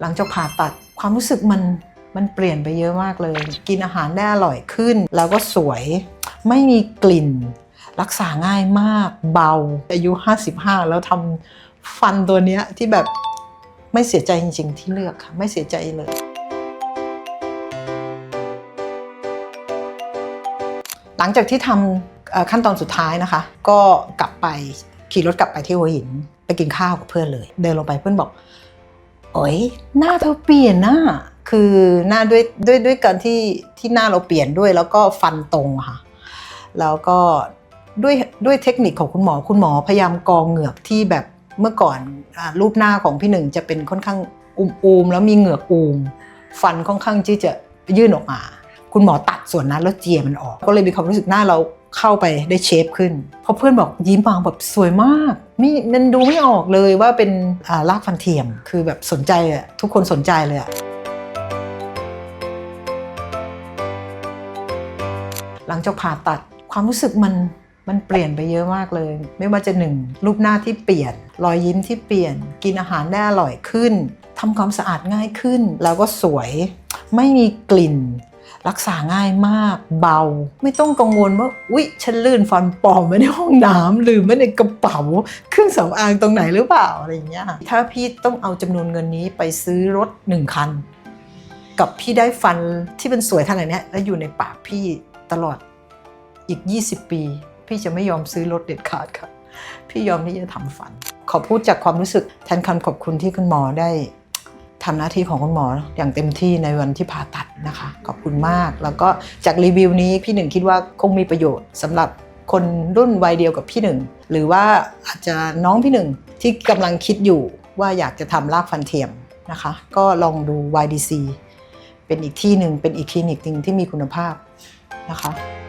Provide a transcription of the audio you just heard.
หลังจากผ่าตัดความรู้สึกมันมันเปลี่ยนไปเยอะมากเลย กินอาหารได้อร่อยขึ้น แล้วก็สวยไม่มีกลิ่น รักษาง่ายมากเบา อายุ 55 แล้วทำฟันตัวเนี้ยที่แบบไม่เสียใจจริง ๆ ที่เลือกค่ะ ไม่เสียใจเลย หลังจากที่ทำขั้นตอนสุดท้ายนะคะ ก็กลับไปขี่รถกลับไปที่หัวหิน ไปกินข้าวกับเพื่อนเลย เดินลงไปเพื่อนบอก โอ๋ยหน้าเธอเปลี่ยนนะคือหน้าด้วยด้วยด้วยการที่ที่หน้าเราเปลี่ยนด้วยแล้วก็ฟันตรงค่ะ แล้วก็ด้วยด้วยเทคนิคของคุณหมอคุณหมอพยายามกรองเหงือกที่แบบเมื่อก่อนอรูปหน้าของพี่หนึ่งจะเป็นค่อนข้างอูมๆแล้วมีเหงือกอูม ฟันค่อนข้างที่จะยื่นออกมา คุณหมอตัดส่วนนั้นแล้วเจียมันออก ก็เลยมีความรู้สึกหน้าเราเข้าไปได้เชฟขึ้นพราะเพื่อนบอกยิ้มบางแบบสวยมาก ไม่มันดูไม่ออกเลยว่าเป็นอ่ารากฟันเทียม คือแบบสนใจอะทุกคนสนใจเลยอะหลังจากผ่าตัดความรู้สึกมันมันเปลี่ยนไปเยอะมากเลย ไม่ว่าจะหนึ่งรูปหน้าที่เปลี่ยน รอยยิ้มที่เปลี่ยน กินอาหารได้อร่อยขึ้นทำความสะอาดง่ายขึ้น แล้วก็สวยไม่มีกลิ่น รักษาง่ายมากเบา ไม่ต้องกังวลว่าอุ๊ยฉันลื่นฟันปลอมไว้ในห้องน้ำลืมไว้ในกระเป๋า เครื่องสำอางตรงไหนหรือเปล่าอะไรอย่างเงี้ยถ้าพี่ต้องเอาจำนวนเงินนี้ไปซื้อรถหนึ่งคัน กับพี่ได้ฟันที่เป็นสวยขนาดเนี้ยแล้วอยู่ในปากพี่ตลอดอีก 20 ปี พี่จะไม่ยอมซื้อรถเด็ดขาดค่ะ พี่ยอมที่จะทำฟัน ขอพูดจากความรู้สึกแทนคำขอบคุณที่คุณหมอได้ทำหน้าที่ของคุณหมออย่างเต็มที่ในวันที่ผ่าตัด นะคะ ขอบคุณมาก แล้วก็จากรีวิวนี้พี่หนึ่งคิดว่าคงมีประโยชน์สำหรับคนรุ่นวัยเดียวกับพี่หนึ่ง หรือว่าอาจจะน้องพี่หนึ่งที่กำลังคิดอยู่ว่าอยากจะทำรากฟันเทียมนะคะ ก็ลองดู YDC เป็นอีกที่หนึ่งเป็นอีกคลินิกหนึ่งที่มีคุณภาพนะคะ